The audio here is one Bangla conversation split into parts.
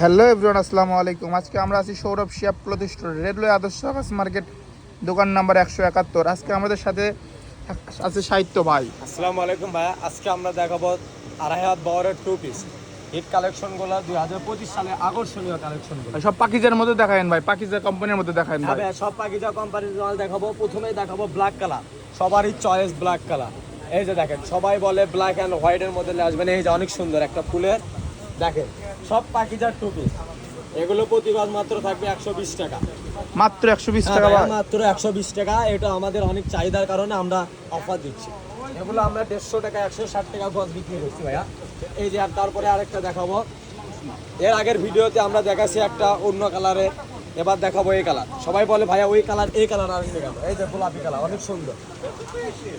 হ্যালো এভরিওয়ান আসসালামু আলাইকুম। আজকে আমরা আছি সৌরভ শিয়াব প্রতিষ্ঠ রেলওয়ে আদর্শ আকাশ মার্কেট দোকান নাম্বার একশো একাত্তর। আজকে আমাদের সাথে আছে সাহিত্য ভাই। আসসালামু আলাইকুম ভাইয়া আজকে আমরা দেখাবো আড়াই হাত বহরের টু পিস হিট কালেকশনগুলো দুই হাজার পঁচিশ সালে আকর্ষণীয় কালেকশনগুলো। সব পাকিজের মধ্যে দেখায়েন ভাই পাকিজা কোম্পানির মধ্যে দেখায়েন হ্যাঁ ভাই। সব পাকিজা কোম্পানির মাল দেখাবো। প্রথমেই দেখাবো ব্ল্যাক কালার সবারই চয়েস ব্ল্যাক কালার এই যে দেখেন সবাই বলে ব্ল্যাক অ্যান্ড হোয়াইটের মধ্যে আসবেন এই যে অনেক সুন্দর একটা ফুলের দেখেন সব পাকিজার টু পিস এগুলো প্রতিবাদ মাত্র থাকবে একশো বিশ টাকা। মাত্র একশো বিশ হ্যাঁ টাকা মাত্র একশো বিশ টাকা। এটা আমাদের অনেক চাহিদার কারণে আমরা অফার দিচ্ছি। এগুলো আমরা দেড়শো টাকা একশো ষাট টাকা গজ বিক্রি করছি ভাইয়া। এই যে আর তারপরে আরেকটা দেখাবো। এর আগের ভিডিওতে আমরা দেখাচ্ছি একটা অন্য কালারে। এবার দেখাবো এই কালার। সবাই বলে ভাইয়া ওই কালার এই কালার আর এই যে গোলাপি কালার অনেক সুন্দর।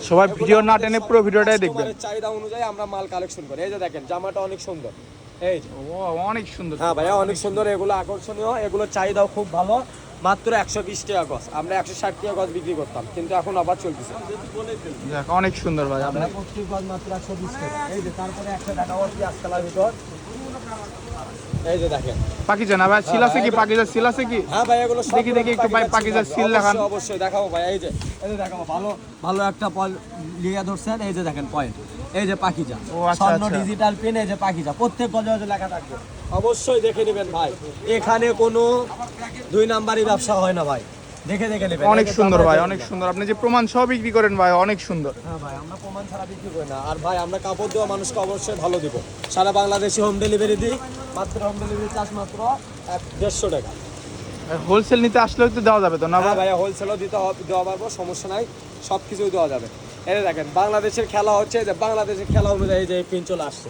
সবাই ভিডিও না টেনে পুরো ভিডিওটাই দেখবেন। চাহিদা অনুযায়ী আমরা মাল কালেকশন করি। এই যে দেখেন জামাটা অনেক সুন্দর। এই যে অনেক সুন্দর। হ্যাঁ ভাইয়া অনেক সুন্দর এগুলো আকর্ষণীয় এগুলো চাহিদাও খুব ভালো। মাত্র একশো বিশ টাকা গজ আমরা একশো ষাট টাকা গজ বিক্রি করতাম কিন্তু এখন আবার চলতেছে। দেখ অনেক সুন্দর ভাই আমরা প্রতি গজ মাত্র একশো বিশ টাকা। এই যে তারপরে একটা দেখাবো পেঁয়াজ কালার ভিতর। এই যে দেখেন। পাকিজা না ভাই সিল আছে কি? পাকিজা সিল আছে কি? হ্যাঁ ভাই এগুলো দেখি, দেখি, একটু ভাই পাকিজার seal দেখান। অবশ্যই, অবশ্যই দেখাবো ভাই এই যে। এই যে দেখাবো ভালো ভালো একটা পল লিয়া ধরছেন এই যে দেখেন পয়েন্ট এই যে পাখিজা। আচ্ছা, স্বর্ণ আচ্ছা। ডিজিটাল পেন এই যে পাখিজা। প্রত্যেক গজে লেখা থাকবে। অবশ্যই দেখে নেবেন ভাই। এখানে কোনো দুই নাম্বারই ব্যবসা হয় না ভাই। দেখে দেখে নেবেন। অনেক সুন্দর ভাই অনেক সুন্দর। আপনি যে প্রমাণ সহ বিক্রি করেন ভাই অনেক সুন্দর। হ্যাঁ ভাই আমরা প্রমাণ ছাড়া বিক্রি করি না। আর ভাই আমরা কাপড় দেওয়া মানুষকে অবশ্যই ভালো দিব। সারা বাংলাদেশে হোম ডেলিভারি দিই। মাত্র হোম ডেলিভারি চার্জ মাত্র এক দেড়শো টাকা। হোলসেল নিতে আসলেও তো দেওয়া যাবে তো না হ্যাঁ ভাই ভাইয়া হোলসেলও দিতে হবে দেওয়া পারব সমস্যা নাই সব কিছুই দেওয়া যাবে এই দেখেন বাংলাদেশের খেলা হচ্ছে এই যে বাংলাদেশের খেলা অনুযায়ী যে পিন চলে আসছে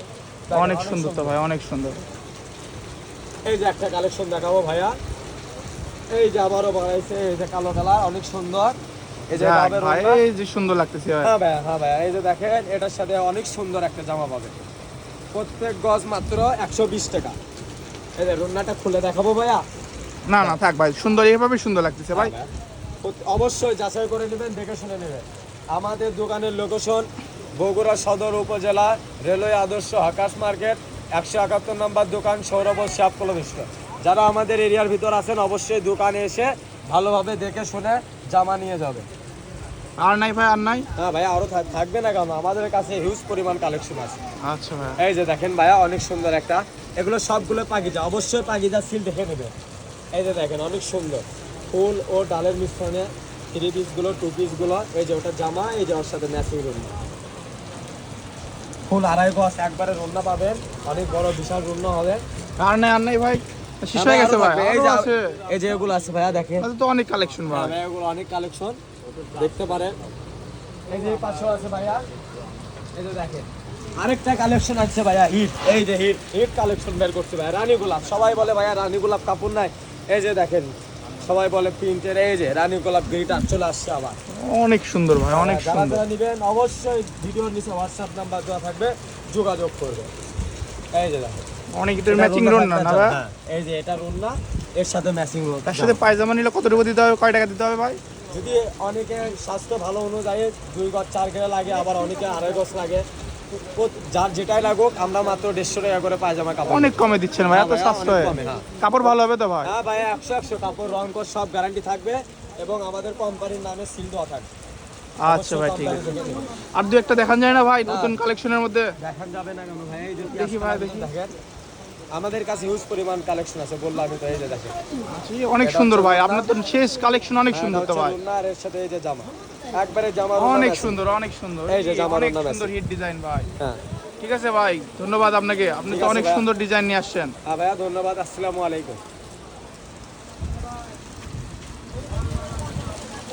অনেক সুন্দর তো ভাই অনেক সুন্দর এই যে একটা কালেকশন দেখাবো ভাইয়া এই যে আবারও বানাইছে এই যে কালো কালার অনেক সুন্দর এই যে ভাই এই যে সুন্দর লাগতেছে ভাই হ্যাঁ ভাইয়া হ্যাঁ ভাইয়া এই যে দেখেন এটার সাথে অনেক সুন্দর একটা জামা পাবে প্রত্যেক গজ মাত্র একশো বিশ টাকা এই যে রুন্নাটা খুলে দেখাবো ভাইয়া না না থাক ভাই সুন্দর এইভাবে সুন্দর লাগতেছে ভাই। অবশ্যই যাচাই করে নেবেন দেখে শুনে নেবেন। আমাদের দোকানের লোকেশন বগুড়া সদর উপজেলা রেলওয়ে আদর্শ আকাশ মার্কেট একশো একাত্তর নম্বর দোকান সৌরভ কলমিষ্ট যারা আমাদের এরিয়ার ভিতর আছেন অবশ্যই দোকানে এসে ভালোভাবে দেখে শুনে জামা নিয়ে যাবে। আর নাই ভাই আর নাই? হ্যাঁ ভাইয়া আরও থাকবে না কেন? আমাদের কাছে হিউজ পরিমাণ কালেকশন আছে। আচ্ছা ভাই। এই যে দেখেন ভাইয়া অনেক সুন্দর একটা। এগুলো সবগুলো পাকিজা অবশ্যই পাকিজা সিল দেখে নেবে এই যে দেখেন অনেক সুন্দর। ফুল ও ডালের মিশ্রণে থ্রি পিসগুলো টু পিসগুলো এই যে ওটা জামা এই যে ওর সাথে ম্যাচিং রুন্না ফুল আড়াই গজ একবারে রুন্না পাবেন অনেক বড় বিশাল রুন্না হবে। আর নাই আর নাই ভাই শেষ হ্যাঁ গেছে ভাই এই যে আছে। এই যে এগুলো আছে ভাইয়া দেখেন। তাহলে তো অনেক কালেকশন ভাই। হ্যাঁ এগুলো অনেক কালেকশন দেখতে পারেন। এই যে পাশেও আছে ভাইয়া। এই যে দেখেন আরেকটা কালেকশন আছে ভাইয়া হিট এই যে হিট হিট কালেকশন বের করছে ভাইয়া রানী গোলাপ। সবাই বলে ভাইয়া রানী গোলাপ কাপড় নাই। এই যে দেখেন সবাই বলে প্রিন্টের এই যে রানী গোলাপ গ্রিটার চলে আসছে আবার। অনেক সুন্দর ভাই অনেক সুন্দর। যারা নিবেন অবশ্যই ভিডিওর নিচে হোয়াটসঅ্যাপ নাম্বার দেওয়া থাকবে যোগাযোগ করবে এই যে দেখেন। অনেক এটার ম্যাচিং রুন্না না না হ্যাঁ, এই যে এটা রুন্না এর সাথে ম্যাচিং তার সাথে পায়জামা নিলে কত টাকা দিতে হবে কয় টাকা দিতে হবে ভাই? যদি অনেকের স্বাস্থ্য ভালো অনুযায়ী দুই গজ চার কেজি লাগে আবার অনেকে আড়াই গজ লাগে যার যেটাই লাগুক আমরা মাত্র দেড়শো টাকা করে পায়জামা কাপড় অনেক কমে দিচ্ছেন ভাই হ্যাঁ এত সাশ্রয় হ্যাঁ। কাপড় ভালো হবে তো ভাই? হ্যাঁ ভাই একশো একশো কাপড় রং কর সব গ্যারান্টি থাকবে এবং আমাদের কোম্পানির নামে সিল দেওয়া থাকবে। আচ্ছা ভাই ঠিক আছে। আর দু একটা দেখান যায় না ভাই নতুন কালেকশনের মধ্যে? দেখান যাবে না কেন ভাই? এই দেখি ভাই, দেখি। দেখেন। আমাদের কাছে হিউজ পরিমাণ কালেকশন আছে বললাম তো এই যে দেখেন। আচ্ছা, অনেক সুন্দর ভাই আপনার তো শেষ কালেকশন অনেক সুন্দর তো ভাই। আর এর সাথে এই যে জামা। একবারে জামা অনেক সুন্দর অনেক সুন্দর। এই যে জামা অনেক সুন্দর। হিট ডিজাইন ভাই। হ্যাঁ। ঠিক আছে ভাই ধন্যবাদ আপনাকে। আপনি তো অনেক সুন্দর ডিজাইন নিয়ে আসছেন। হ্যাঁ ভাইয়া ধন্যবাদ আসসালামু আলাইকুম।